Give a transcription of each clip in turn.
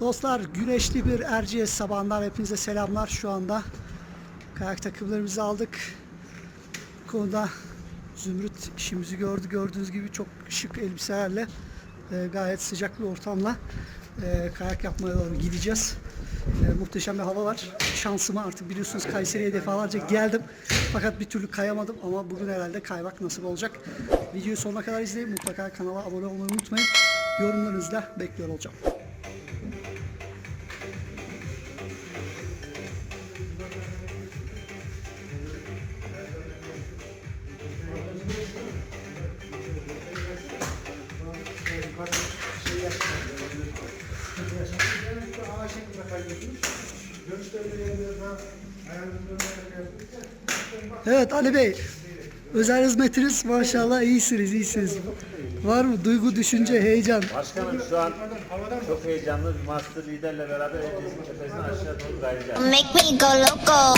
Dostlar güneşli bir Erciyes sabahından hepinize selamlar şu anda. Kayak takımlarımızı aldık. Bu konuda Zümrüt işimizi gördü. Gördüğünüz gibi çok şık elbiselerle e, gayet sıcak bir ortamla e, kayak yapmaya doğru gideceğiz. E, muhteşem bir hava var. Şansıma artık biliyorsunuz Kayseri'ye defalarca geldim. Fakat bir türlü kayamadım ama bugün herhalde kaymak nasip olacak. Videoyu sonuna kadar izleyin. Mutlaka kanala abone olmayı unutmayın. Yorumlarınızı da bekliyor olacağım. Evet Ali Bey. Özel hizmetiniz maşallah iyisiniz, iyisiniz. Var mı duygu, düşünce, heyecan? Başkanım şu an çok heyecanlı bir master liderle beraber Erciyes'in tepesinden aşağı doğru kayacağız. Make me go loco.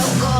let go.